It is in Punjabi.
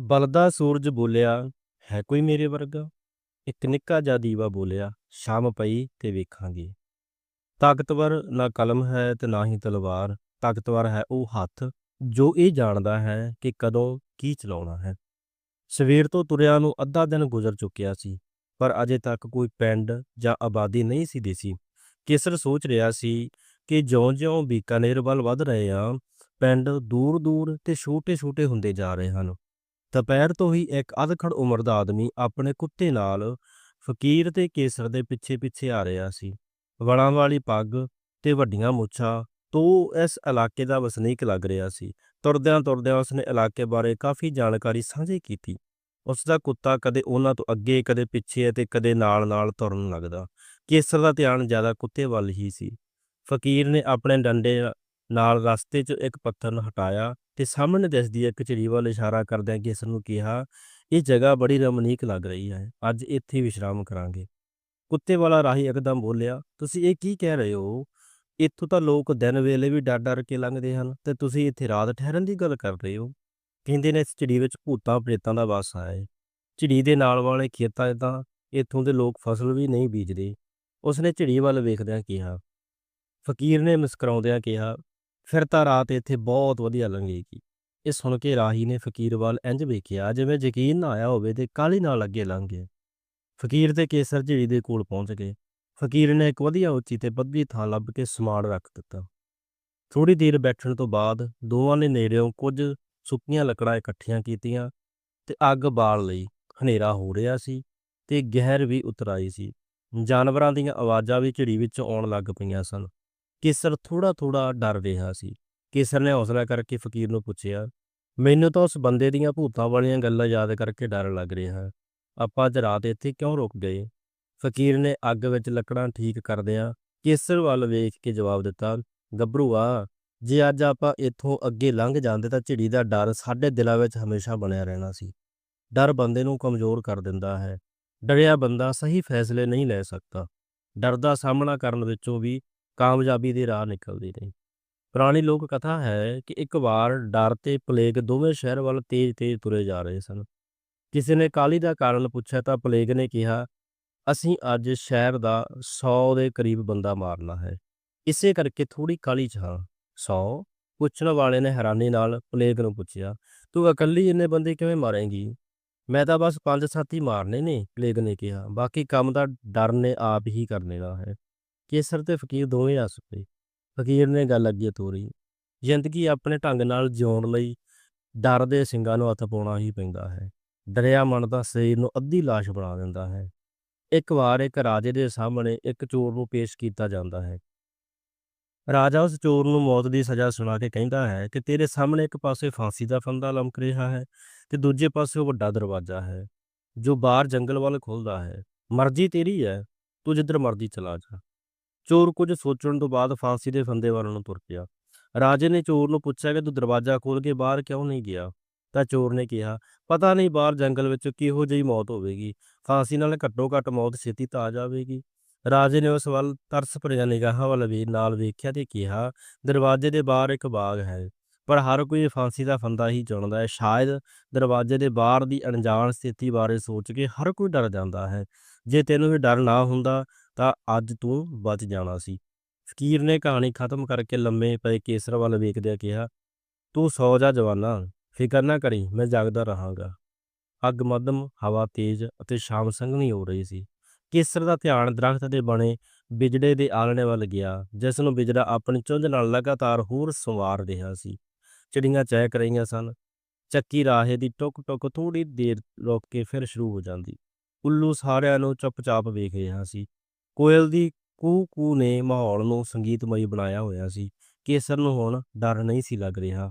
ਬਲਦਾ ਸੂਰਜ ਬੋਲਿਆ, ਹੈ ਕੋਈ ਮੇਰੇ ਵਰਗਾ? ਇੱਕ ਨਿੱਕਾ ਜਿਹਾ ਦੀਵਾ ਬੋਲਿਆ, ਸ਼ਾਮ ਪਈ ਤੇ ਵੇਖਾਂਗੇ। ਤਾਕਤਵਰ ਨਾ ਕਲਮ ਹੈ ਤੇ ਨਾ ਹੀ ਤਲਵਾਰ, ਤਾਕਤਵਰ ਹੈ ਉਹ ਹੱਥ, ਜੋ ਇਹ ਜਾਣਦਾ ਹੈ ਕਿ ਕਦੋਂ ਕੀ ਚਲਾਉਣਾ ਹੈ। ਸਵੇਰ ਤੋਂ ਤੁਰਿਆ ਨੂੰ ਅੱਧਾ ਦਿਨ ਗੁਜ਼ਰ ਚੁੱਕਿਆ ਸੀ, ਪਰ ਅਜੇ ਤੱਕ ਕੋਈ ਪਿੰਡ ਜਾਂ ਆਬਾਦੀ ਨਹੀਂ ਸੀ ਦੇਸੀ। ਕੇਸਰ ਸੋਚ ਰਿਹਾ ਸੀ ਕਿ ਜਿਉਂ-ਜਿਉਂ ਬੀਕਾਨੇਰ ਵੱਲ ਵੱਧ ਰਹੇ ਆ ਪਿੰਡ ਦੂਰ-ਦੂਰ ਤੇ ਛੋਟੇ-ਛੋਟੇ ਹੁੰਦੇ ਜਾ ਰਹੇ ਹਨ। ਦੁਪਹਿਰ ਤੋਂ ਹੀ ਇੱਕ ਅਧਖੜ ਉਮਰ ਦਾ ਆਦਮੀ ਆਪਣੇ ਕੁੱਤੇ ਨਾਲ ਫਕੀਰ ਤੇ ਕੇਸਰ ਦੇ ਪਿੱਛੇ-ਪਿੱਛੇ ਆ ਰਿਹਾ ਸੀ। ਵਲਾਂ ਵਾਲੀ ਪੱਗ ਤੇ ਵੱਡੀਆਂ ਮੁੱਛਾਂ, ਤੋਂ ਇਸ ਇਲਾਕੇ ਦਾ ਵਸਨੀਕ ਲੱਗ ਰਿਹਾ ਸੀ। ਤੁਰਦਿਆਂ ਤੁਰਦਿਆਂ ਉਸਨੇ ਇਲਾਕੇ ਬਾਰੇ ਕਾਫੀ ਜਾਣਕਾਰੀ ਸਾਂਝੀ ਕੀਤੀ। ਉਸ ਦਾ ਕੁੱਤਾ ਕਦੇ ਉਹਨਾਂ ਤੋਂ ਅੱਗੇ, ਕਦੇ ਪਿੱਛੇ ਅਤੇ ਕਦੇ ਨਾਲ-ਨਾਲ ਤੁਰਨ ਲੱਗਦਾ। ਕੇਸਰ ਦਾ ਧਿਆਨ ਜ਼ਿਆਦਾ ਕੁੱਤੇ ਵੱਲ ਹੀ ਸੀ। ਫਕੀਰ ਨੇ ਆਪਣੇ ਡੰਡੇ ਨਾਲ ਰਸਤੇ 'ਚ ਇੱਕ ਪੱਥਰ ਨੂੰ ਹਟਾਇਆ ਤੇ ਸਾਹਮਣੇ ਦਿਸਦੀ ਇੱਕ ਝਿੜੀ ਵੱਲ ਇਸ਼ਾਰਾ ਕਰਦਿਆਂ ਕੇਸਰ ਨੂੰ ਕਿਹਾ, ਇਹ ਜਗ੍ਹਾ ਬੜੀ ਰਮਣੀਕ ਲੱਗ ਰਹੀ ਹੈ, ਅੱਜ ਇੱਥੇ ਵਿਸ਼ਰਾਮ ਕਰਾਂਗੇ। ਕੁੱਤੇ ਵਾਲਾ ਰਾਹੀ ਇੱਕਦਮ ਬੋਲਿਆ, ਤੁਸੀਂ ਇਹ ਕੀ ਕਹਿ ਰਹੇ ਹੋ? ਇੱਥੋਂ ਤਾਂ ਲੋਕ ਦਿਨ ਵੇਲੇ ਵੀ ਡਰ ਡਰ ਕੇ ਲੰਘਦੇ ਹਨ ਤੇ ਤੁਸੀਂ ਇੱਥੇ ਰਾਤ ਠਹਿਰਨ ਦੀ ਗੱਲ ਕਰ ਰਹੇ ਹੋ? ਕਹਿੰਦੇ ਨੇ ਇਸ ਝਿੜੀ ਵਿੱਚ ਭੂਤਾਂ ਪ੍ਰੇਤਾਂ ਦਾ ਵਾਸ ਹੈ ਝਿੜੀ ਦੇ ਨਾਲ ਵਾਲੇ ਖੇਤਾਂ 'ਚ ਤਾਂ ਇੱਥੋਂ ਦੇ ਲੋਕ ਫਸਲ ਵੀ ਨਹੀਂ ਬੀਜਦੇ। ਉਸਨੇ ਝਿੜੀ ਵੱਲ ਵੇਖਦਿਆਂ ਕਿਹਾ, ਫਕੀਰ ਨੇ ਮੁਸਕਰਾਉਂਦਿਆਂ ਕਿਹਾ ਫਿਰ ਤਾਂ ਰਾਤ ਇੱਥੇ ਬਹੁਤ ਵਧੀਆ ਲੰਘੇਗੀ। ਇਹ ਸੁਣ ਕੇ ਰਾਹੀ ਨੇ ਫਕੀਰ ਵੱਲ ਇੰਜ ਵੇਖਿਆ, ਜਿਵੇਂ ਯਕੀਨ ਨਾ ਆਇਆ ਹੋਵੇ ਤੇ ਕਾਲੀ ਨਾਲ ਅੱਗੇ ਲੰਘ ਗਏ ਫਕੀਰ ਤੇ ਕੇਸਰ ਝਿੜੀ ਦੇ ਕੋਲ ਪਹੁੰਚ ਗਏ। ਫਕੀਰ ਨੇ ਇੱਕ ਵਧੀਆ ਉੱਚੀ ਤੇ ਪੱਧਰੀ ਥਾਂ ਲੱਭ ਕੇ ਸਮਾਨ ਰੱਖ ਦਿੱਤਾ। ਥੋੜੀ ਦੇਰ ਬੈਠਣ ਤੋਂ ਬਾਅਦ ਦੋਵਾਂ ਨੇ ਨੇੜਿਓਂ ਕੁਝ ਸੁੱਕੀਆਂ ਲੱਕੜਾਂ ਇਕੱਠੀਆਂ ਕੀਤੀਆਂ ਤੇ ਅੱਗ ਬਾਲ ਲਈ। ਹਨੇਰਾ ਹੋ ਰਿਹਾ ਸੀ ਤੇ ਗਹਿਰ ਵੀ ਉਤਰ ਆਈ ਸੀ। ਜਾਨਵਰਾਂ ਦੀਆਂ ਆਵਾਜ਼ਾਂ ਵੀ ਝਿੜੀ ਵਿੱਚ ਆਉਣ ਲੱਗ ਪਈਆਂ ਸਨ। ਕੇਸਰ ਥੋੜਾ ਥੋੜਾ ਡਰ ਰਿਹਾ ਸੀ। ਕੇਸਰ ਨੇ ਹੌਸਲਾ ਕਰਕੇ ਫਕੀਰ ਨੂੰ ਪੁੱਛਿਆ, ਮੈਨੂੰ ਤਾਂ ਉਸ ਬੰਦੇ ਦੀਆਂ ਭੂਤਾਂ ਵਾਲੀਆਂ ਗੱਲਾਂ ਯਾਦ ਕਰਕੇ ਡਰ ਲੱਗ ਰਿਹਾ ਹੈ। ਆਪਾਂ ਅੱਜ ਰਾਤ ਇੱਥੇ ਕਿਉਂ ਰੁਕ ਗਏ? ਫਕੀਰ ਨੇ ਅੱਗ ਵਿੱਚ ਲੱਕੜਾਂ ਠੀਕ ਕਰਦਿਆਂ ਕੇਸਰ ਵੱਲ ਵੇਖ ਕੇ ਜਵਾਬ ਦਿੱਤਾ, ਗੱਭਰੂ ਆ, ਜੇ ਅੱਜ ਆਪਾਂ ਇੱਥੋਂ ਅੱਗੇ ਲੰਘ ਜਾਂਦੇ ਤਾਂ ਝਿੜੀ ਦਾ ਡਰ ਸਾਡੇ ਦਿਲਾਂ ਵਿੱਚ ਹਮੇਸ਼ਾ ਬਣਿਆ ਰਹਿਣਾ ਸੀ। ਡਰ ਬੰਦੇ ਨੂੰ ਕਮਜ਼ੋਰ ਕਰ ਦਿੰਦਾ ਹੈ। ਡਰਿਆ ਬੰਦਾ ਸਹੀ ਫੈਸਲੇ ਨਹੀਂ ਲੈ ਸਕਦਾ। ਡਰ ਦਾ ਸਾਹਮਣਾ ਕਰਨ ਵਿੱਚੋਂ ਵੀ ਕਾਮਯਾਬੀ ਦੀ ਰਾਹ ਨਿਕਲਦੀ ਨਹੀਂ। ਪੁਰਾਣੀ ਲੋਕ ਕਥਾ ਹੈ ਕਿ ਇੱਕ ਵਾਰ ਡਰ ਤੇ ਪਲੇਗ ਦੋਵੇਂ ਸ਼ਹਿਰ ਵੱਲ ਤੇਜ਼-ਤੇਜ਼ ਤੁਰੇ ਜਾ ਰਹੇ ਸਨ। ਕਿਸੇ ਨੇ ਕਾਲੀ ਦਾ ਕਾਰਨ ਪੁੱਛਿਆ ਤਾਂ ਪਲੇਗ ਨੇ ਕਿਹਾ, ਅਸੀਂ ਅੱਜ ਸ਼ਹਿਰ ਦਾ 100 ਦੇ ਕਰੀਬ ਬੰਦਾ ਮਾਰਨਾ ਹੈ। ਇਸੇ ਕਰਕੇ ਥੋੜੀ ਕਾਲੀ ਚ ਹਾਂ। 100 ਪੁੱਛਣ ਵਾਲੇ ਨੇ ਹੈਰਾਨੀ ਨਾਲ ਪਲੇਗ ਨੂੰ ਪੁੱਛਿਆ, ਤੂੰ ਇਕੱਲੀ ਇੰਨੇ ਬੰਦੇ ਕਿਵੇਂ ਮਾਰੇਂਗੀ? ਮੈਂ ਤਾਂ ਬਸ ਪੰਜ ਸਾਥੀ ਮਾਰਨੇ ਨੇ, ਪਲੇਗ ਨੇ ਕਿਹਾ। ਬਾਕੀ ਕੰਮ ਦਾ ਡਰ ਨੇ ਆਪ ਹੀ ਕਰਨੇ ਦਾ ਹੈ। ਕੇਸਰ ਤੇ ਫਕੀਰ ਦੋਵੇਂ ਹੱਸ ਪਏ ਫਕੀਰ ਨੇ ਗੱਲ ਅੱਗੇ ਤੋਰੀ। ਜ਼ਿੰਦਗੀ ਆਪਣੇ ਢੰਗ ਨਾਲ ਜਿਉਣ ਲਈ ਡਰ ਦੇ ਸਿੰਘਾਂ ਨੂੰ ਹੱਥ ਪਾਉਣਾ ਹੀ ਪੈਂਦਾ ਹੈ। ਡਰਿਆ ਮਨ ਦਾ ਸਰੀਰ ਨੂੰ ਅੱਧੀ ਲਾਸ਼ ਬਣਾ ਦਿੰਦਾ ਹੈ। ਇੱਕ ਵਾਰ ਇੱਕ ਰਾਜੇ ਦੇ ਸਾਹਮਣੇ ਇੱਕ ਚੋਰ ਨੂੰ ਪੇਸ਼ ਕੀਤਾ ਜਾਂਦਾ ਹੈ। ਰਾਜਾ ਉਸ ਚੋਰ ਨੂੰ ਮੌਤ ਦੀ ਸਜ਼ਾ ਸੁਣਾ ਕੇ ਕਹਿੰਦਾ ਹੈ ਕਿ ਤੇਰੇ ਸਾਹਮਣੇ ਇੱਕ ਪਾਸੇ ਫਾਂਸੀ ਦਾ ਫੰਦਾ ਲਮਕ ਰਿਹਾ ਹੈ ਤੇ ਦੂਜੇ ਪਾਸੇ ਉਹ ਵੱਡਾ ਦਰਵਾਜ਼ਾ ਹੈ, ਜੋ ਬਾਹਰ ਜੰਗਲ ਵੱਲ ਖੁੱਲਦਾ ਹੈ। ਮਰਜ਼ੀ ਤੇਰੀ ਹੈ, ਤੂੰ ਜਿੱਧਰ ਮਰਜ਼ੀ ਚਲਾ ਜਾ। ਚੋਰ ਕੁਝ ਸੋਚਣ ਤੋਂ ਬਾਅਦ ਫਾਂਸੀ ਦੇ ਫੰਦੇ ਵੱਲ ਨੂੰ ਤੁਰ ਪਿਆ। ਰਾਜੇ ਨੇ ਚੋਰ ਨੂੰ ਪੁੱਛਿਆ ਕਿ ਤੂੰ ਦਰਵਾਜ਼ਾ ਖੋਲ ਕੇ ਬਾਹਰ ਕਿਉਂ ਨਹੀਂ ਗਿਆ? ਤਾਂ ਚੋਰ ਨੇ ਕਿਹਾ, ਪਤਾ ਨਹੀਂ ਬਾਹਰ ਜੰਗਲ ਵਿੱਚ ਕਿਹੋ ਜਿਹੀ ਮੌਤ ਹੋਵੇਗੀ। ਫਾਂਸੀ ਨਾਲ ਘੱਟੋ ਘੱਟ ਮੌਤ ਛੇਤੀ ਤਾਂ ਆ ਜਾਵੇਗੀ। ਰਾਜੇ ਨੇ ਉਸ ਵੱਲ ਤਰਸ ਭਰੀਆਂ ਨਿਗਾਹਾਂ ਵੱਲ ਵੀ, ਨਾਲ ਵੇਖਿਆ ਤੇ ਕਿਹਾ, ਦਰਵਾਜ਼ੇ ਦੇ ਬਾਹਰ ਇੱਕ ਬਾਗ ਹੈ, ਪਰ ਹਰ ਕੋਈ ਫਾਂਸੀ ਦਾ ਫੰਦਾ ਹੀ ਚੁਣਦਾ ਹੈ। ਸ਼ਾਇਦ ਦਰਵਾਜ਼ੇ ਦੇ ਬਾਹਰ ਦੀ ਅਣਜਾਣ ਸਥਿਤੀ ਬਾਰੇ ਸੋਚ ਕੇ ਹਰ ਕੋਈ ਡਰ ਜਾਂਦਾ ਹੈ। ਜੇ ਤੈਨੂੰ ਇਹ ਡਰ ਨਾ ਹੁੰਦਾ ਤਾਂ ਅੱਜ ਤੂੰ ਬਚ ਜਾਣਾ ਸੀ। ਫਕੀਰ ਨੇ ਕਹਾਣੀ ਖਤਮ ਕਰਕੇ ਲੰਮੇ ਪਏ ਕੇਸਰ ਵੱਲ ਵੇਖਦਿਆਂ ਕਿਹਾ, ਤੂੰ ਸੌ ਜਾ ਜਵਾਨਾ, ਫਿਕਰ ਨਾ ਕਰੀ, ਮੈਂ ਜਾਗਦਾ ਰਹਾਂਗਾ। ਅੱਗ, ਮੱਧਮ, ਹਵਾ ਤੇਜ਼ ਅਤੇ ਸ਼ਾਮ ਸੰਘਣੀ ਹੋ ਰਹੀ ਸੀ। ਕੇਸਰ ਦਾ ਧਿਆਨ ਦਰਖਤ ਦੇ ਬਣੇ ਬਿਜੜੇ ਦੇ ਆਲਣੇ ਵੱਲ ਗਿਆ, ਜਿਸ ਨੂੰ ਬਿਜੜਾ ਆਪਣੀ ਚੁੰਝ ਨਾਲ ਲਗਾਤਾਰ ਹੋਰ ਸੰਵਾਰ ਰਿਹਾ ਸੀ। ਚਿੜੀਆਂ ਚਹਿਕ ਰਹੀਆਂ ਸਨ। ਚੱਕੀ ਰਾਹੇ ਦੀ ਟੁਕ ਟੁਕ ਥੋੜੀ ਦੇਰ ਰੁਕ ਕੇ ਫਿਰ ਸ਼ੁਰੂ ਹੋ ਜਾਂਦੀ। ਉੱਲੂ ਸਾਰਿਆਂ ਨੂੰ ਚੁੱਪਚਾਪ ਵੇਖ ਰਿਹਾ ਸੀ। ਕੋਇਲ ਦੀ ਕੂ ਕੂ ਨੇ ਮਾਹੌਲ ਨੂੰ ਸੰਗੀਤਮਈ ਬਣਾਇਆ ਹੋਇਆ ਸੀ। ਕੇਸਰ ਨੂੰ ਹੁਣ ਡਰ ਨਹੀਂ ਸੀ ਲੱਗ ਰਿਹਾ।